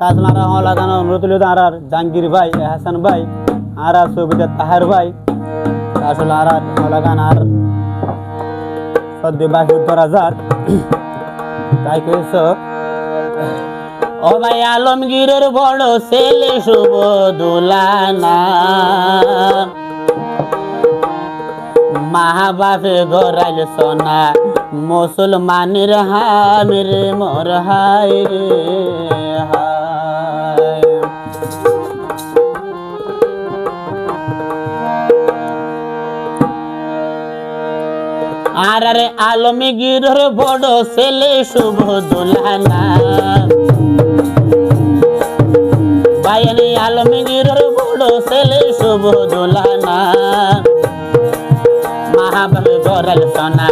কাজলারা হলা দান মৃতুল আর আর জাহাঙ্গীর ভাই হাসান ভাই, আর আর সবিদার তাহার ভাই। আসলে আর আর হলা গান আর সদ্য তাই কইছ ও ভাই আলমগীরের বড় ছেলে শুভ দুলানা মাহাবাপে গড়াইল সোনা, মুসলমানের হামের মোর হাই রে। আর আরে আলমগীরের বড় ছেলে শুভ দুলানা বাইনি আলমগীরের বড় ছেলে শুভ দুলানা মহাবাবে গরাল সোনা,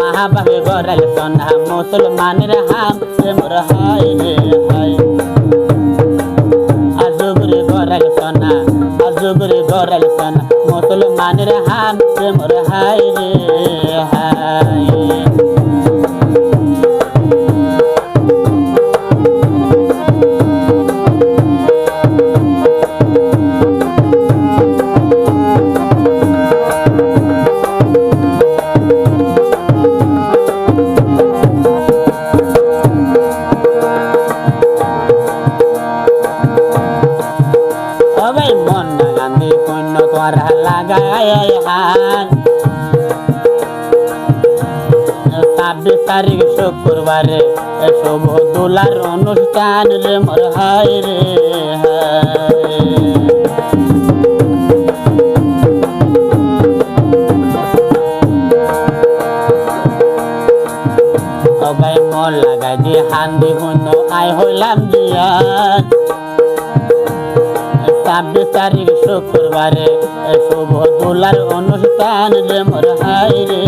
মহাবাবে গরাল সোনা, মুসলমানের হাম প্রেমর হাই রে হাই আজুবরে গরাল সোনা আজুবরে গরাল সোনা, মুসলমানের হাম প্রেমর হাই রে লাগায় হান ছাব্বিশ তারিখ শুক্রবারে শুভ দোলার অনুষ্ঠান রে মোর হায় রে সবাই মন লাগাই দিয়ে হান্দি হইন আই হইলাম দিয়া ছাব্বিশ তারিখ শুক্রবারে শুভ দোলার অনুষ্ঠান রে মোর হাই রে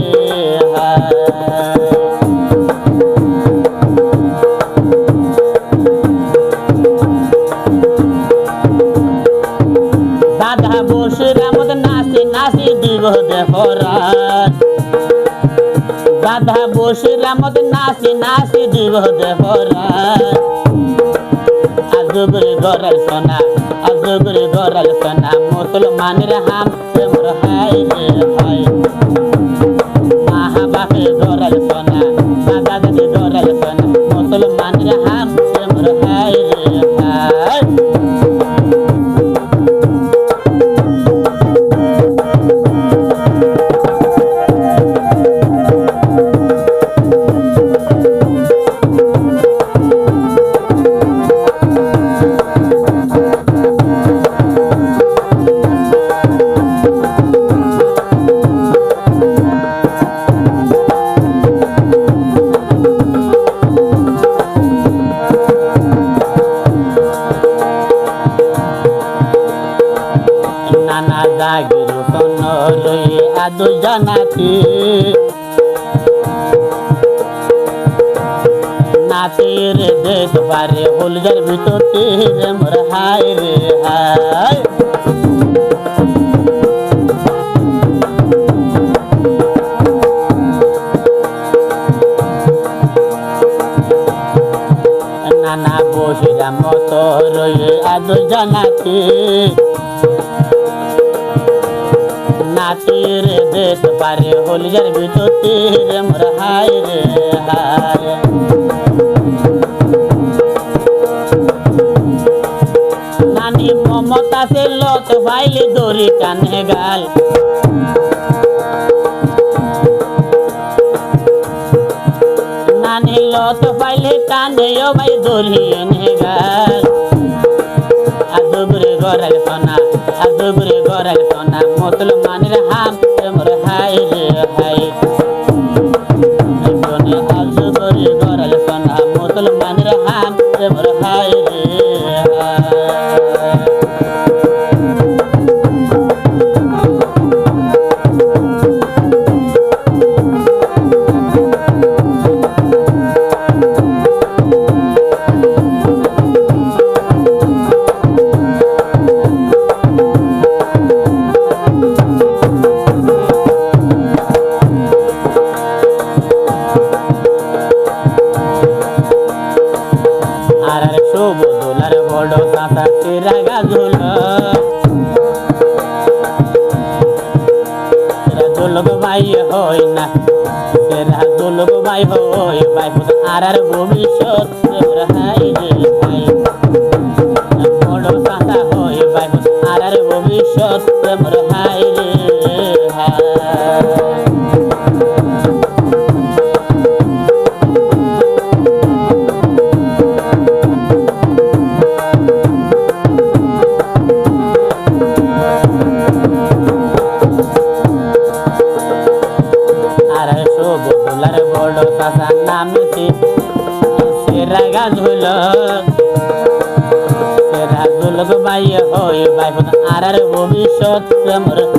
দাদা বসে রামদ নাচি নাচি দিব দেহরান দাদা বসে রামদ নাচি নাচি দিব দেহরান আজুবরে গরাল সোনা। আজুবরে গরাল সনা, মুসলমানের হাম প্রেমর হাই রে হাই মাহাবাপে গরাল সনা দাদা দাদি সনা, মুসলমানের হাম প্রেমর হাই রে হাই নাতির দেখ পারে হলজার ভিতর রে মোর হাই রে হাই নানা বসিরা মতো রয়ে আদু জানাতি, নাতির দেশ পারে হলিয়ার ভিতর রে মোর হাই রে হায়। সে লত ভাইলে দড়ি কানে গাল। নানি লত পাইলে কানে ও ভাই দড়ি এনে গাল। আদুবরে গরাল সোনা আদুবরে গরাল সোনা, মুসলমানের হাম মোর হাই রে হাই। জীবনে আদুবরে গরাল সোনা, মুসলমানের হাম মোর হাই রে না। তেরা দুলগ ভাই হই ভাই আর আর ভবিষ্যৎ হাই ভাই। বড় চাচা হই ভাই আর আর ভবিষ্যৎ হাই রে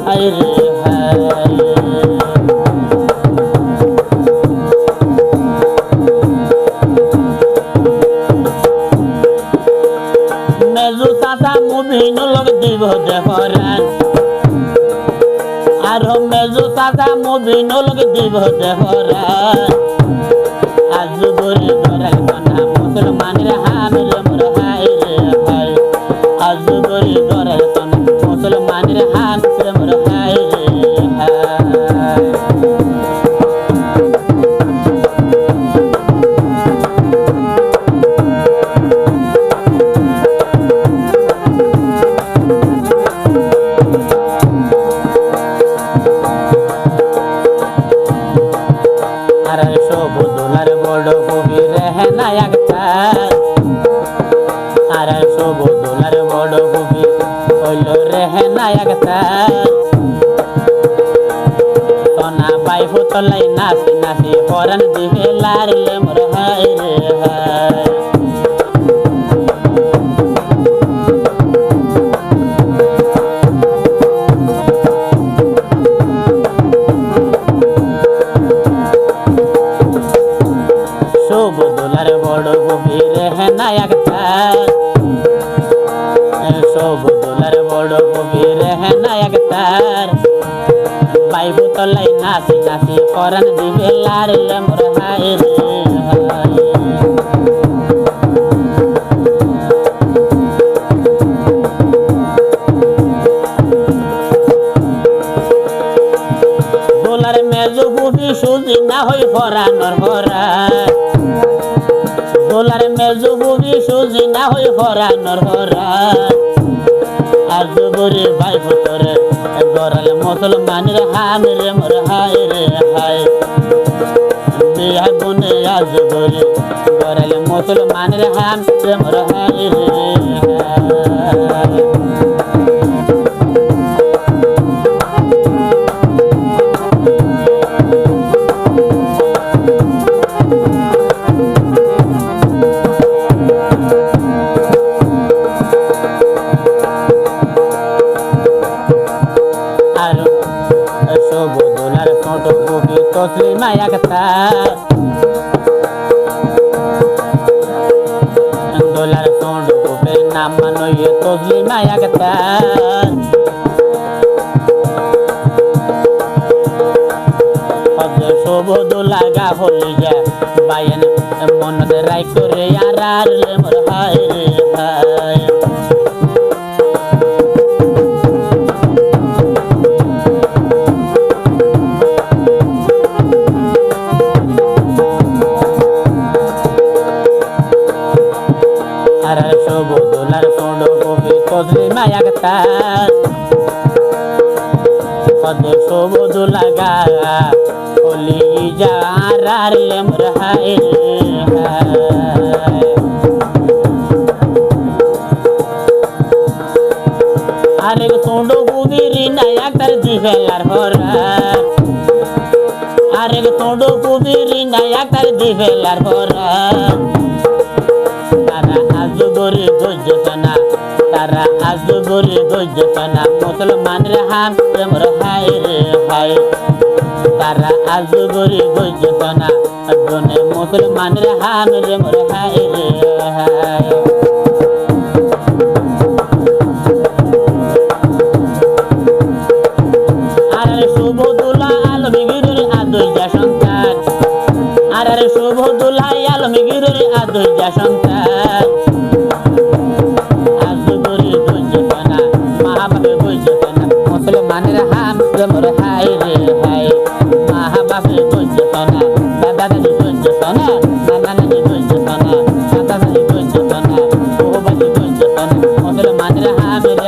হাই রে হাই মেজু চাচা মুভিন লোক দিব দেহরান আর মেজু চাচা মুভিন লোক দিব দেহরান পাই ফুতলাই নাচি নাচি হরণ দিবে লারলে মোর হাই রে হাই শুভ দোলার বড় গভীর নায়ক শুভ দোলার বড় গভীর নায়ক তার। বাইবু তলাই নাচি নাচি করন দিবে লারলে মোর হাই সুজি না হই ফরানোর ফরা দোলার মেজু বুবি সুজি না হই ফরানোর গরি ভাই গরাল হান রে মোর হায় রে হায়। বিয়া গুনে আজ করে মুসলমান রে মুসলমানের রে মোর হায় রে হাই নাম নয় তসলি মায়াক তার সব দোলা গা হলি যা বায়ন মন রাই করে আর আর মোর হায় হায় মায়াক তার কদশো বদলা গা কলি যার আর লেমর হায়। রে হায়। আরেক সোনো কুবিরি নায়াক তার দিবেলার হরা আরেক সোনো কুবিরি নায়াক তার দিবেলার হরা আজ গরি গজনা মুসলমানের হাম, প্রেমর হাই রে হাই তারা আজ গরি গজনা জনে মুসলমানের হাম, প্রেমর হাই রে হাই আর শুভ দুলা আলমগীরের আদর্যা সন্তান। আর শুভ দুলা আলমগীরের সন্তান। মুসলমানের